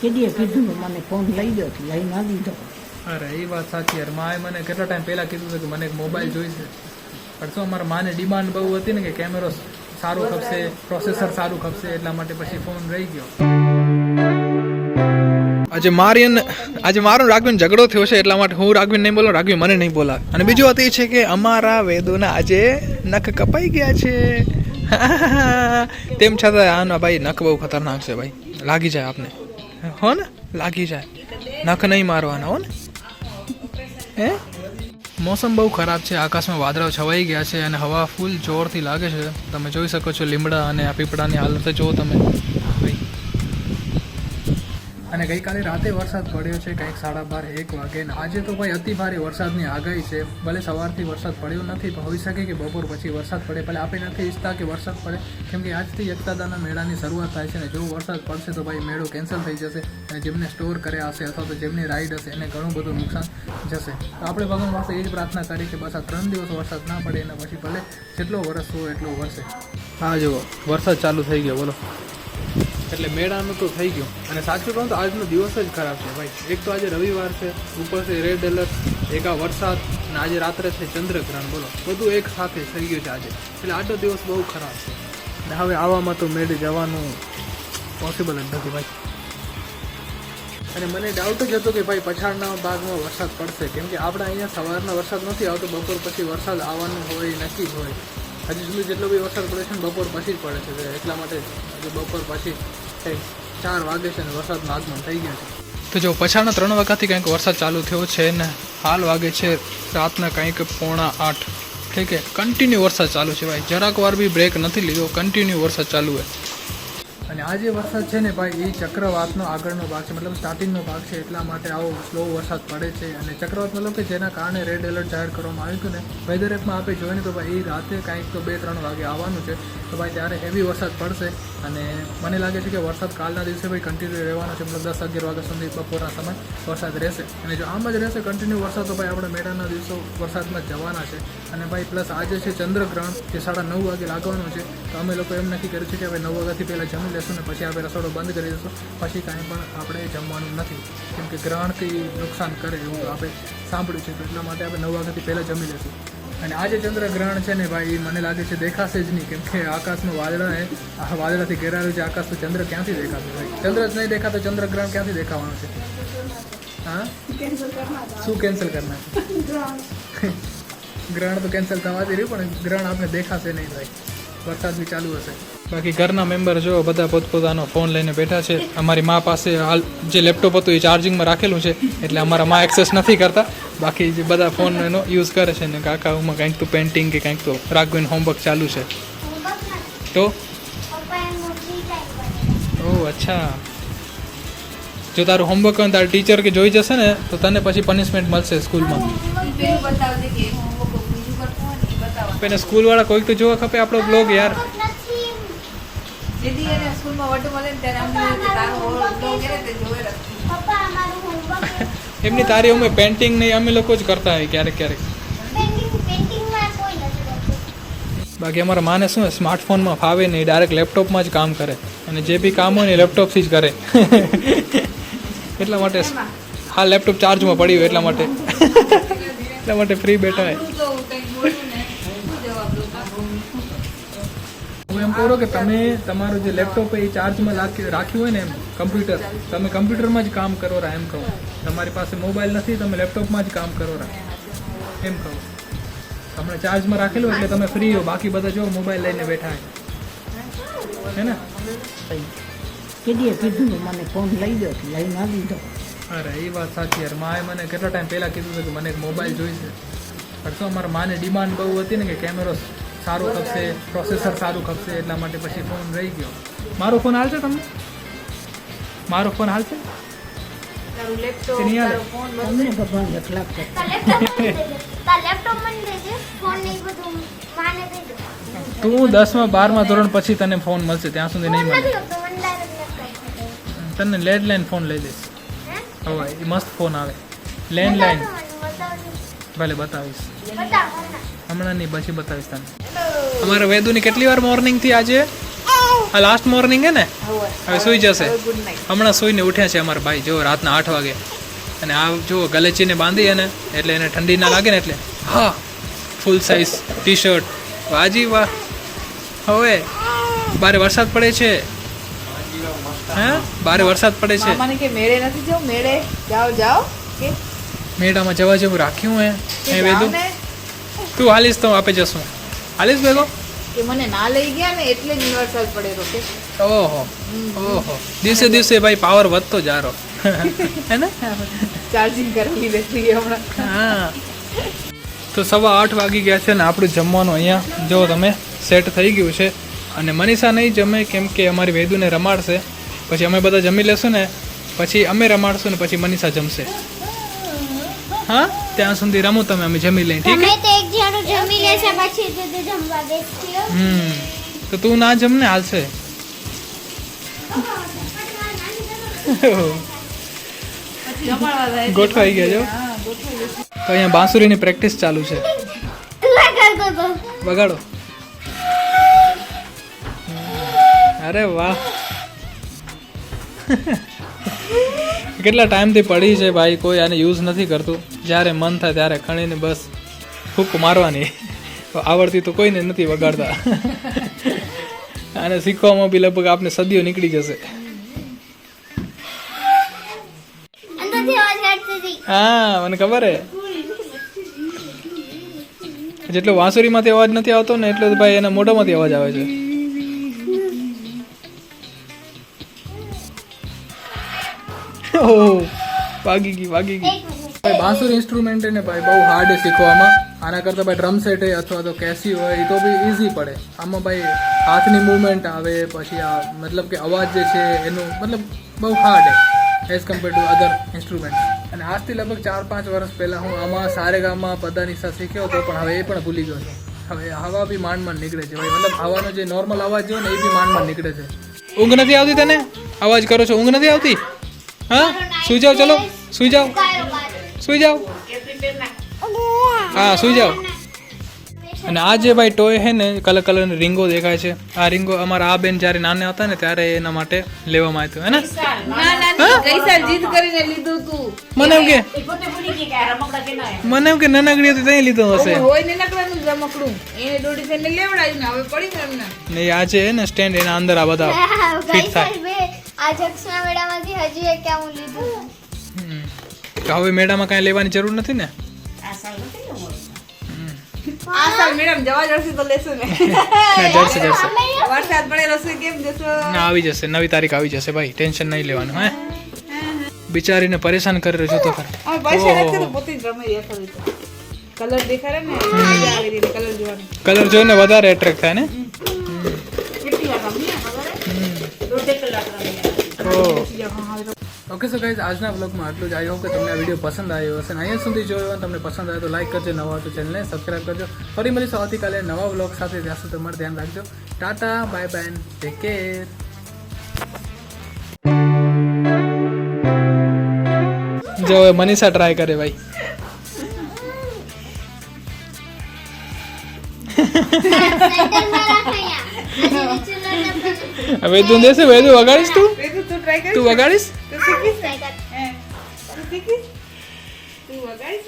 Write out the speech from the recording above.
કેદીએ કીધું મને ફોન લઈ દો લઈ ના દીધો અરે એ વાત સાચી યાર. માએ મને કેટલા ટાઈમ પહેલા કીધું હતું કે મને એક મોબાઈલ જોઈશે પણ શું અમારા માને ડિમાન્ડ બહુ હતી ને કે કેમેરો સારો ખપશે પ્રોસેસર સારું ખપશે એટલા માટે પછી ફોન રહી ગયો. આજે મારી અને આજે મારો રાઘવીન ઝઘડો થયો છે એટલા માટે હું રાઘવીન નહીં બોલો રાઘવી મને નહીં બોલા અને બીજું વાત એ છે કે અમારા વેદોના આજે નખ કપાઈ ગયા છે. તેમ છતાં આના ભાઈ નખ બહુ ખતરનાક છે ભાઈ. લાગી જાય આપને. હો ને લાગી જાય. નખ નહીં મારવાના હો ને હે? મોસમ બહુ ખરાબ છે. આકાશમાં વાદળાઓ છવાઈ ગયા છે અને હવા ફૂલ જોરથી લાગે છે. તમે જોઈ શકો છો લીમડા અને આ પીપળાની હાલત. જુઓ તમે અને ગઈકાલે રાતે વરસાદ પડ્યો છે કંઈક સાડા બાર, એક વાગે. અને આજે તો ભાઈ અતિ ભારે વરસાદની આગાહી છે. ભલે સવારથી વરસાદ પડ્યો નથી, પણ હોઈ શકે કે બપોર પછી વરસાદ પડે. ભલે આપણે નથી ઈચ્છતા કે વરસાદ પડે, કેમ કે આજથી એકતાદાના મેળાની શરૂઆત થાય છે અને જો વરસાદ પડશે તો ભાઈ મેળો કેન્સલ થઈ જશે અને જેમને સ્ટોર કર્યા હશે અથવા તો જેમની રાઈડ હશે એને ઘણું બધું નુકસાન જશે. તો આપણે ભગવાન પાસે એ જ પ્રાર્થના કરી કે બસ આ ત્રણ દિવસ વરસાદ ના પડે અને પછી ભલે જેટલો વરસ હોય એટલો વરસે. હા, જુઓ. વરસાદ ચાલુ થઈ ગયો, બોલો. એટલે મેળાનું તો થઈ ગયું. અને સાચું કહું તો આજનો દિવસ જ ખરાબ છે ભાઈ. એક તો આજે રવિવાર છે, ઉપર છે રેડ એલર્ટ એકા વરસાદ, અને આજે રાત્રે છે ચંદ્રગ્રહણ. બોલો, બધું એક સાથે થઈ ગયું છે આજે. એટલે આજનો દિવસ બહુ ખરાબ છે. અને હવે આવામાં તો મેળે જવાનું પોસિબલ જ નથી ભાઈ. અને મને ડાઉટ જ હતો કે ભાઈ પછાડના ભાગમાં વરસાદ પડશે. કેમ કે આપણે અહીંયા સવારના વરસાદ નથી આવતો, બપોર પછી વરસાદ આવવાનું હોય, નક્કી જ હોય. હજી સુધી જેટલો બી વરસાદ પડે છે બપોર પછી જ પડે છે. એટલા માટે હજી બપોર પછી કંઈક ચાર વાગે છે ને વરસાદનું આગમન થઈ ગયું છે. તો જો પછાડના ત્રણ વાગ્યાથી કંઈક વરસાદ ચાલુ થયો છે ને હાલ વાગે છે રાતના કંઈક પોણા આઠ. ઠીક છે? કન્ટિન્યુ વરસાદ ચાલુ છે ભાઈ. જરાક વાર બી બ્રેક નથી લીધો. કન્ટિન્યુ વરસાદ ચાલુ છે. અને આ જે વરસાદ છે ને ભાઈ, એ ચક્રવાતનો આગળનો ભાગ છે. મતલબ સ્ટાર્ટિંગનો ભાગ છે, એટલા માટે આવો સ્લો વરસાદ પડે છે. અને ચક્રવાત મતલબ કે જેના કારણે રેડ એલર્ટ જાહેર કરવામાં આવ્યું હતું ને વેધર એપમાં આપણે જોઈએ ને તો ભાઈ, એ રાતે કાંઈક તો બે ત્રણ વાગે આવવાનું છે. તો ભાઈ, ત્યારે હેવી વરસાદ પડશે. અને મને લાગે છે કે વરસાદ કાલના દિવસે ભાઈ કન્ટિન્યુ રહેવાનો છે. મતલબ દસ અગિયાર વાગ્યા સુધી બપોરના સમય વરસાદ રહેશે. અને જો આમ જ રહેશે કન્ટિન્યુ વરસાદ, તો ભાઈ, આપણે મેળાના દિવસો વરસાદમાં જવાના છે. અને ભાઈ પ્લસ આજે છે ચંદ્રગ્રહણ, જે સાડા નવ વાગે લાગવાનું છે. તો અમે લોકો એમ નક્કી કર્યું છે કે ભાઈ નવ વાગ્યાથી પહેલાં જમી લેશું ને પછી આપણે રસોડો બંધ કરી દઈશું. પછી કાંઈ પણ આપણે જમવાનું નથી. કેમ કે ગ્રહણથી નુકસાન કરે એવું આપણે સાંભળ્યું છે. તો એટલા માટે આપણે નવ વાગ્યાથી પહેલાં જમી લેશું અને આ જે ચંદ્રગ્રહણ છે ને ભાઈ મને લાગે છે દેખાશે જ નહીં. કેમ કે આકાશનું વાદળા એ આ વાદળાથી ઘેરાયેલું છે આકાશ તો ચંદ્ર ક્યાંથી દેખાશે ભાઈ? ચંદ્ર જ નહીં દેખાતો ચંદ્રગ્રહણ ક્યાંથી દેખાવાનું છે? હા? શું કેન્સલ કરના છે? ગ્રહણ. તો કેન્સલ થવાથી રહ્યું પણ ગ્રહણ આપણે દેખાશે નહીં ભાઈ. વરસાદ બી ચાલુ હશે. બાકી ઘરના મેમ્બર જો બધા પોતપોતાનો ફોન લઈને બેઠા છે, અમારી મા પાસે હાલ જે લેપટોપ હતું એ ચાર્જિંગમાં રાખેલું છે, એટલે અમારા મા એક્સેસ નથી કરતા. બાકી જે બધા ફોન એનો યુઝ કરે છે ને કાકાઓમાં કંઈક તો પેન્ટિંગ કે કંઈક તો રાઘવીન હોમવર્ક ચાલુ છે. તો? ઓહ અચ્છા. જો તારું હોમવર્ક હોય તારું ટીચર કે જોઈ જશે ને, તો તને પછી પનિશમેન્ટ મળશે સ્કૂલમાં પેલા સ્કૂલવાળા કોઈક તો જોવા ખપે આપણો બ્લોગ યાર. એમની તારી અમે પેન્ટિંગ નહીં અમે લોકો જ કરતા હોય ક્યારેક ક્યારેક. બાકી અમારા માને શું સ્માર્ટફોનમાં ફાવે નહીં ડાયરેક્ટ લેપટોપમાં જ કામ કરે. અને જે બી કામ હોય ને લેપટોપથી જ કરે. એટલા માટે હા લેપટોપ ચાર્જમાં પડ્યું એટલા માટે. એટલા માટે ફ્રી બેઠા હોય. એમ કરો કે તમે તમારું જે લેપટોપ એ ચાર્જમાં રાખી રાખ્યું હોય ને એમ કમ્પ્યુટર તમે કમ્પ્યુટરમાં જ કામ કરો રા એમ કહું. તમારી પાસે મોબાઈલ નથી તમે લેપટોપમાં જ કામ કરો રા. એમ કહું. હમણાં ચાર્જમાં રાખેલું એટલે તમે ફ્રી હો. બાકી બધા જો મોબાઈલ લઈને બેઠા હે. ને? કેદીએ કીધું મને ફોન લઈ દો લઈને આવી દો અરે એ વાત સાચી યાર. માએ મને કેટલા ટાઈમ પહેલાં કીધું હતું કે મને એક મોબાઈલ જોઈશે. પણ તો અમારા માને ડિમાન્ડ બહુ હતી ને કે કેમેરો સારો ખપશે પ્રોસેસર સારું ખપશે એટલા માટે પછી ફોન રહી ગયો. મારો ફોન હાલશે તમને? મારો ફોન હાલશે? તું દસમાં બારમા ધોરણ પછી તને ફોન મળશે. ત્યાં સુધી નહીં મળે. તને લેન્ડલાઈન ફોન લઈ દઈશ. હે? હવે એ મસ્ત ફોન આવે. લેન્ડલાઈન ભલે બતાવીશ. હમણાં નહીં પછી બતાવીશ તને. અમારે વેદુની કેટલી વાર મોર્નિંગથી આજે? આ લાસ્ટ મોર્નિંગ હે ને? હવે સુઈ જશે. હમણાં સૂઈને ઉઠ્યા છે અમારા ભાઈ. જો રાતના આઠ વાગે. અને આ જો ગલેચીને બાંધી અને એટલે એને ઠંડી ના લાગે ને એટલે હા ફૂલ સાઇઝ ટી શર્ટ વાજી વાહ. હવે બારે વરસાદ પડે છે. હે? બારે વરસાદ પડે છે. મને કે મેળે નથી જવું? મેળે? જાઓ જાઓ. કે? મેળામાં જવા જેવું રાખ્યું હે? એ વેદું? તું હાલીશ તો આપે જશું. હાલીશ ભેગો? કે મને ના લઈ ગયા ને એટલે જ વરસાદ પડેલો કે. ઓહો ઓહો. દિવસે દિવસે ભાઈ પાવર વધતો જા રહો હે ને? ચાર્જિંગ કરાવી બેઠી હમણાં. હા. તો સવા આઠ વાગી ગયા છે ને આપણું જમવાનું અહીંયા. જો તમે સેટ થઈ ગયું છે. અને મનીષા નહીં જમે કેમ કે અમારી વેદુને રમાડશે. પછી અમે બધા જમી લેશું ને પછી અમે રમાડશું ને પછી મનીષા જમશે. હા? ત્યાં સુધી રમો તમે અમે જમી લઈએ ઠીક તમે તો એક જાણું પછી તો તે જમવા બેસતી હમ તો તું ના જમ ને હાલશે ગોઠવાઈ ગયા જો તો અહીંયા બાંસુરીની પ્રેક્ટિસ ચાલુ છે. વગાડો અરે વાહ. કેટલા ટાઈમથી પડી છે ભાઈ કોઈ આને યુઝ નથી કરતું. જ્યારે મન થાય ત્યારે ખણીને બસ. ફૂક મારવાની. આવડતી તો કોઈને નથી વગાડતા. અને શીખવામાં બી લગભગ આપને સદીઓ નીકળી જશે. હા મને ખબર હે. જેટલો વાંસુરીમાંથી અવાજ નથી આવતો ને એટલો ભાઈ એના મોઢામાંથી અવાજ આવે છે. ઓહ વાગી ગઈ વાગી ગઈ. ભાઈ બાંસુરી ઇન્સ્ટ્રુમેન્ટ ને ભાઈ બહુ હાર્ડ શીખવામાં. આના કરતાં ભાઈ ડ્રમ સેટ અથવા તો કેસી હોય એ તો બી ઇઝી પડે. આમાં ભાઈ હાથની મૂવમેન્ટ આવે પછી આ મતલબ કે અવાજ જે છે એનું મતલબ બહુ હાર્ડ છે as compare to other instrument અને આજથી લગભગ ચાર પાંચ વર્ષ પહેલાં હું આમાં સારેગામાં પદાનિસા શીખ્યો હતો પણ હવે એ પણ ભૂલી ગયો છું. હવે હવા બી માંડ માંડ નીકળે છે ભાઈ. મતલબ હવાનો જે નોર્મલ અવાજ છે ને એ બી માંડ માંડ નીકળે છે. ઊંઘ નથી આવતી તને? અવાજ કરો છો. ઊંઘ નથી આવતી? હા? સુઈ જાઓ ચલો. સુઈ જાઓ. સુઈ જાઓ. હા સુઈ જાઓ. અને આ જે ભાઈ ટોય છે ને કલર કલરની રીંગો દેખાય છે. આ રીંગો અમારા આ બેન જ્યારે નાના હતા ને ત્યારે એના માટે લેવામાં આવ્યું હે ને? ના ના ના ગઈ સાલ જીદ કરીને લીધું તું. મને એમ કે મને એમ કે નાનકડી હતી ત્યાં લીધો હશે. ને નકરાનું જ રમકડું. એને દોડી થઈને લેવડાવ્યું ને હવે પડી ગયું એમને. ને આ છે ને સ્ટેન્ડ એના અંદર આ બધા ગઈ ફિટ થાય. હજી એક લીધું. હવે મેળામાં કાંઈ લેવાની જરૂર નથી ને? આ સાલ મેડમ જવા જશે તો લેશું ને. ના જડશે જડશે વરસાદ પડેલો છે કેમ જશો? ના આવી જશે. નવી તારીખ આવી જશે ભાઈ. ટેન્શન નહીં લેવાનું હે? બિચારીને પરેશાન કરી રહ્યો તો ખરા. તો પોતે જ રમે કલર દેખાડે ને? આવી રહી કલર જોવાની. કલર જોઈને વધારે એટ્રેક્ટ થાય ને? કેટલી વાર ઓકે સો ગાઈઝ આજના બ્લોગમાં આટલું જ. આઈ હોપ કે તમને આ વીડિયો પસંદ આવ્યો હશે. અને અહીંયા સુધી જોયો અને તમને પસંદ આવ્યો તો લાઈક કરજો, નવા તો ચેનલને સબસ્ક્રાઈબ કરજો. ફરી મળીશું આવતીકાલે નવા બ્લોગ સાથે. ત્યાં સુધી તમારે ધ્યાન રાખજો. Tata bye bye take care જો મનીષા ટ્રાય કરે ભાઈ. તું દેશે વેદુ વગાડીશ તું? તું તું ટ્રાય તું વગાડીશ? તું શીખીશ તું શીખીશ? તું વગાડીશ